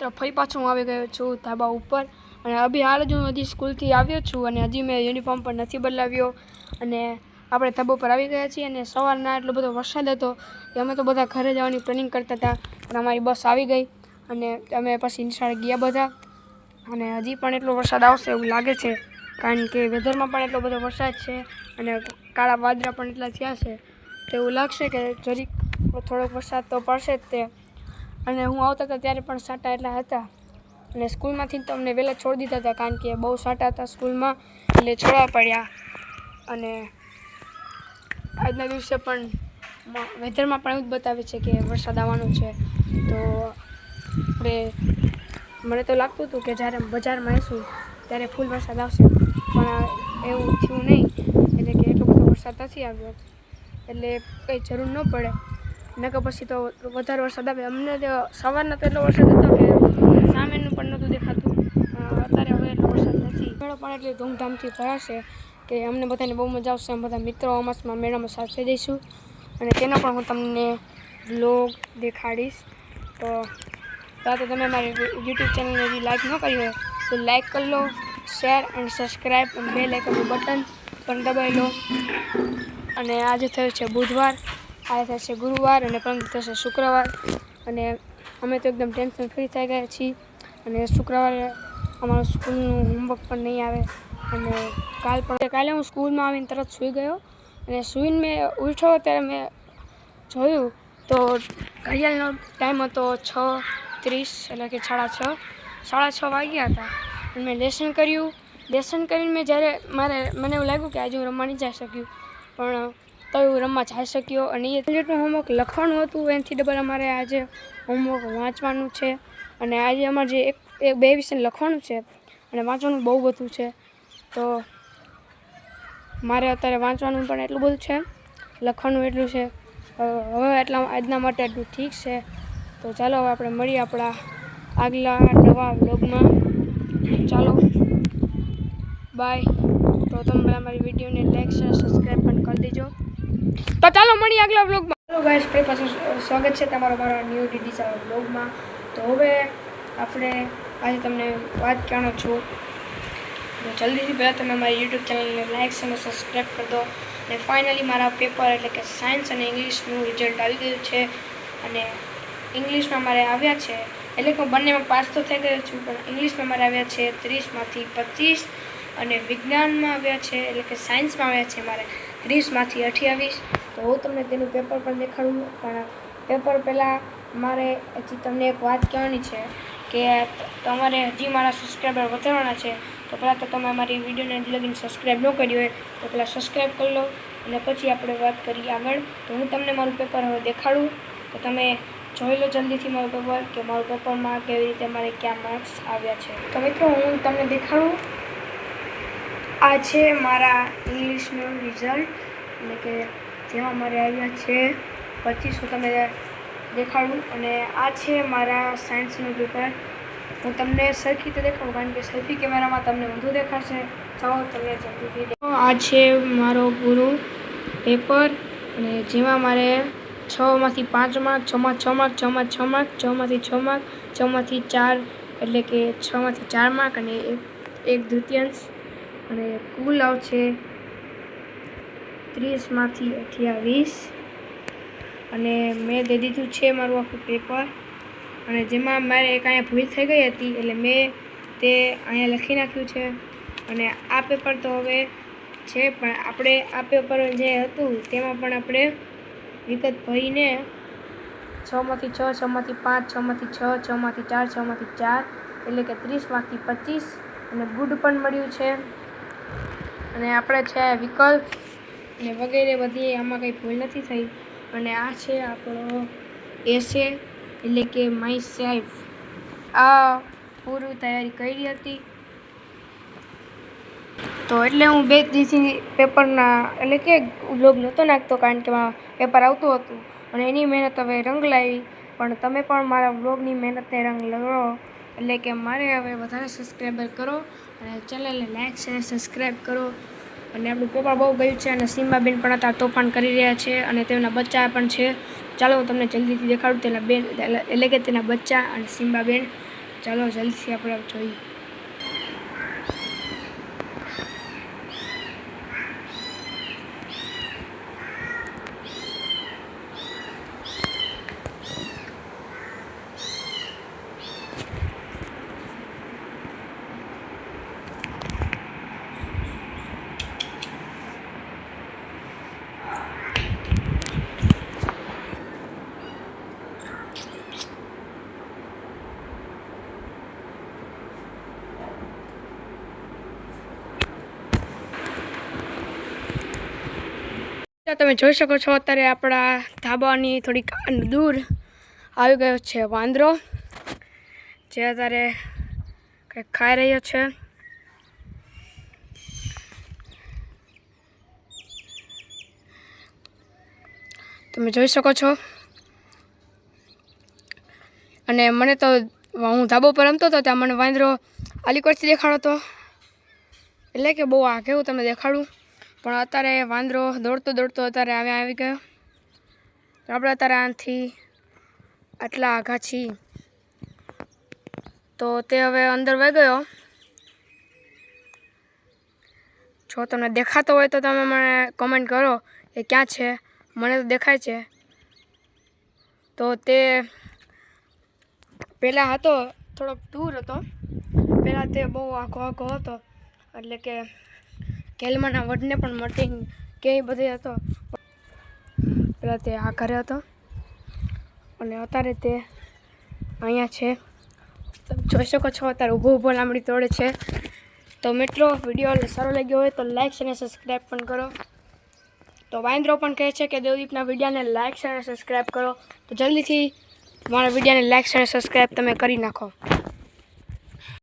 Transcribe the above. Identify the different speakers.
Speaker 1: તો ફરી પાછું હું આવી ગયો છું ધાબા ઉપર. અને અભી હાલ જ હું હજી સ્કૂલથી આવ્યો છું અને હજી મેં યુનિફોર્મ પણ નથી બદલાવ્યો. અને આપણે ધાબા ઉપર આવી ગયા છીએ અને સવારના એટલો બધો વરસાદ હતો કે અમે તો બધા ઘરે જવાની પ્લાનિંગ કરતા હતા, પણ અમારી બસ આવી ગઈ અને અમે પછી નિશાળે ગયા બધા. અને હજી પણ એટલો વરસાદ આવશે એવું લાગે છે, કારણ કે વેધરમાં પણ એટલો બધો વરસાદ છે અને કાળા વાદળા પણ એટલા થયા છે. તો એવું લાગશે કે જરીક થોડોક વરસાદ તો પડશે જ તે. અને હું આવતા હતા ત્યારે પણ સાટા એટલા હતા. અને સ્કૂલમાંથી તમને વહેલા છોડી દીધા હતા, કારણ કે બહુ સાટા હતા સ્કૂલમાં, એટલે છોડવા પડ્યા. અને આજના દિવસે પણ વેધરમાં પણ એવું જ બતાવે છે કે વરસાદ આવવાનો છે. તો આપણે મને તો લાગતું હતું કે જ્યારે બજારમાં આવીશું, ત્યારે ફૂલ વરસાદ આવશે. પણ એવું થયું નહીં, એટલે કે એટલો બધો વરસાદ નથી આવ્યો. એટલે કંઈ જરૂર ન પડે. નકર પછી તો વધારે વરસાદ આવે. અમને તો સવારનો તો એટલો વરસાદ હતો કે સામેનું પણ નહોતું દેખાતું. અત્યારે હવે એટલો વરસાદ નથી. મેળો પણ એટલી ધૂમધામથી ભરાશે કે અમને બધાને બહુ મજા આવશે. અમે બધા મિત્રો અમાસમાં મેળામાં સાથે જઈશું. અને તેનો પણ હું તમને વ્લોગ દેખાડીશ. તો તો તમે મારી યુટ્યુબ ચેનલને હજી લાઈક ન કરી હોય, તો લાઈક કરી લો શેર અને સબસ્ક્રાઈબ અને બે લાઇકનનું બટન પણ દબાવી લો. અને આજે થયું છે બુધવાર. આજે થશે ગુરુવાર અને પરમ થશે શુક્રવાર. અને અમે તો એકદમ ટેન્શન ફ્રી થઈ ગયા છીએ. અને શુક્રવારે અમારું સ્કૂલનું હોમવર્ક પણ નહીં આવે. અને કાલ પણ કાલે હું સ્કૂલમાં આવીને તરત સૂઈ ગયો. અને સૂઈને મેં ઉઠ્યો ત્યારે મેં જોયું તો ઘડિયાળનો ટાઈમ હતો છ ત્રીસ એટલે કે સાડા છ. સાડા છ વાગ્યા હતા. અને મેં લેસન કર્યું. લેસન કરીને મેં જ્યારે મારે મને એવું લાગ્યું કે આજે હું રમવા નહીં જઈ શક્યું. પણ તો એવું રમવા જઈ શક્યો અને એ સબ્જેક્ટનું હોમવર્ક લખવાનું હતું. એનાથી ડબલ અમારે આજે હોમવર્ક વાંચવાનું છે. અને આજે અમારે જે એક બે વિષય લખવાનું છે અને વાંચવાનું બહુ બધું છે. તો મારે અત્યારે વાંચવાનું પણ એટલું બધું છે. લખવાનું એટલું છે. હવે એટલા આજના માટે એટલું ઠીક છે. તો ચાલો હવે આપણે મળીએ આપણા આગલા નવા વ્લોગમાં. ચાલો. બાય તો તમે મારી વિડીયોને લાઈક શેર સબસ્ક્રાઈબ પણ કરી દેજો. તો ચાલો મળીએ આગલા બ્લોગમાં હેલો ગાઈસ ફરી પાછું સ્વાગત છે તમારો મારા ન્યૂ ડીડી સારા વ્લોગમાં તો હવે આપણે આજે તમને વાત કહેવાનો છું. જલ્દીથી પહેલાં તમે મારી યુટ્યુબ ચેનલને લાઈક અને સબસ્ક્રાઈબ કરી દો. અને ફાઇનલી મારા પેપર એટલે કે સાયન્સ અને ઇંગ્લિશનું રિઝલ્ટ આવી ગયું છે. અને ઇંગ્લિશમાં મારે આવ્યા છે. એટલે કે હું બંનેમાં પાસ તો થઈ ગયો છું, પણ ઇંગ્લિશમાં મારે આવ્યા છે ત્રીસમાંથી પચીસ. અને વિજ્ઞાનમાં આવ્યા છે, એટલે કે સાયન્સમાં આવ્યા છે મારે. ત્રીસમાંથી અઠ્યાવીસ તો હું તમને તેનું પેપર પણ દેખાડું, પણ પેપર પહેલાં મારે હજી તમને એક વાત કહેવાની છે કે તમારે હજી મારા સબસ્ક્રાઈબર વધારવાના છે, તો પહેલાં તો તમે મારી વિડીયોને લગીને સબસ્ક્રાઈબ ન કરી હોય, તો પહેલાં સબસ્ક્રાઈબ કરી લો અને પછી આપણે વાત કરીએ આગળ. તો હું તમને મારું પેપર હવે દેખાડું. તો તમે જોઈ લો જલ્દીથી મારું પેપર કે મારું પેપરમાં કેવી રીતે મારે ક્યાં માર્ક્સ આવ્યા છે. તો મિત્રો હું તમને દેખાડું. આ છે મારા ઇંગ્લિશનું રિઝલ્ટ એટલે કે જેમાં મારે આવ્યા છે પચીસ હું તમને દેખાડું. અને આ છે મારા સાયન્સનું પેપર હું તમને સરખી રીતે દેખાડું, કારણ કે સેલ્ફી કેમેરામાં તમને વધુ દેખાશે. ચાલો તમને જલ્દીથી આ છે મારો ગુરુ પેપર અને જેમાં મારે છમાંથી પાંચ માર્ક છમાં છ માર્ક છમાં છ માર્ક છમાંથી છ માર્ક છમાંથી ચાર, એટલે કે છમાંથી ચાર માર્ક અને એક એક દ્વિતીયાંશ. અને કુલ આવશે ત્રીસમાંથી અઠ્યાવીસ. અને મેં દે દીધું છે મારું આખું પેપર અને જેમાં મારે એક અહીંયા ભૂલ થઈ ગઈ હતી, એટલે મેં તે અહીંયા લખી નાખ્યું છે. અને આ પેપર તો હવે છે, પણ આપણે આ પેપર જે હતું, તેમાં પણ આપણે વિગત ભરીને છમાંથી છ, છમાંથી પાંચ, છમાંથી છ, છમાંથી ચાર છમાંથી ચાર, એટલે કે ત્રીસમાંથી પચીસ, અને ગુડ પણ મળ્યું છે. અને આપણે છે વિકલ્પ ને વગેરે બધી આમાં કંઈ ભૂલ નથી થઈ. અને આ છે આપણો એસે એટલે કે માય સેલ્ફ. આ પૂરું તૈયારી કરી હતી. તો એટલે હું બે દિવસથી પેપરના, એટલે કે વ્લોગ નહોતો નાખતો કારણ કે પેપર આવતું હતું. અને એની મહેનત હવે રંગ લાવી. પણ તમે પણ મારા બ્લોગની મહેનતને રંગ લગાવો. એટલે કે મારે હવે વધારે સબસ્ક્રાઈબર કરો. અને ચેનલને લાઈક શેર સબસ્ક્રાઈબ કરો. અને આપણું પપ્પા બહુ ગયું છે અને સીમાબેન પણ હતા તોફાન કરી રહ્યા છે અને તેમના બચ્ચા પણ છે. ચાલો હું તમને જલ્દીથી દેખાડું, તેના બેન એટલે કે તેના બચ્ચા અને સીમાબેન. ચાલો જલ્દીથી આપણે જોઈએ. તો તમે જોઈ શકો છો અત્યારે આપણા ધાબાની થોડીક દૂર આવી ગયો છે વાંદરો, જે અત્યારે કંઈક ખાઈ રહ્યો છે. તમે જોઈ શકો છો. અને મને તો હું ધાબો પર રમતો હતો ત્યાં મને વાંદરો અલીકોટથી દેખાડો હતો એટલે કે બહુ આ કેવું તમને દેખાડું. પણ અત્યારે વાંદરો દોડતો દોડતો અત્યારે આવે આવી ગયો. આપણે અત્યારે આનાથી આટલા આઘા છીએ. તો તે હવે અંદર વહી ગયો. જો તમને દેખાતો હોય તો તમે મને કમેન્ટ કરો એ ક્યાં છે? મને તો દેખાય છે. તો તે પહેલાં હતો, થોડોક દૂર હતો. પહેલાં તે બહુ આખો આખો હતો. એટલે કે કેલમાના વડને પણ મળતી કે બધે હતો. પહેલાં તે આ ઘરે હતો. અને અત્યારે તે અહીંયા છે. તમે જોઈ શકો છો, અત્યારે ઊભો ઊભો લાંબડી તોડે છે. તો મિત્રો, વીડિયો સારો લાગ્યો હોય તો લાઇક્સ અને સબસ્ક્રાઈબ પણ કરો. તો વાઇન્દ્રો પણ કહે છે કે દેવદીપના વિડીયોને લાઇક અને સબસ્ક્રાઈબ કરો. તો જલ્દીથી મારા વિડીયોને લાઇક્સ અને સબસ્ક્રાઈબ તમે કરી નાખો.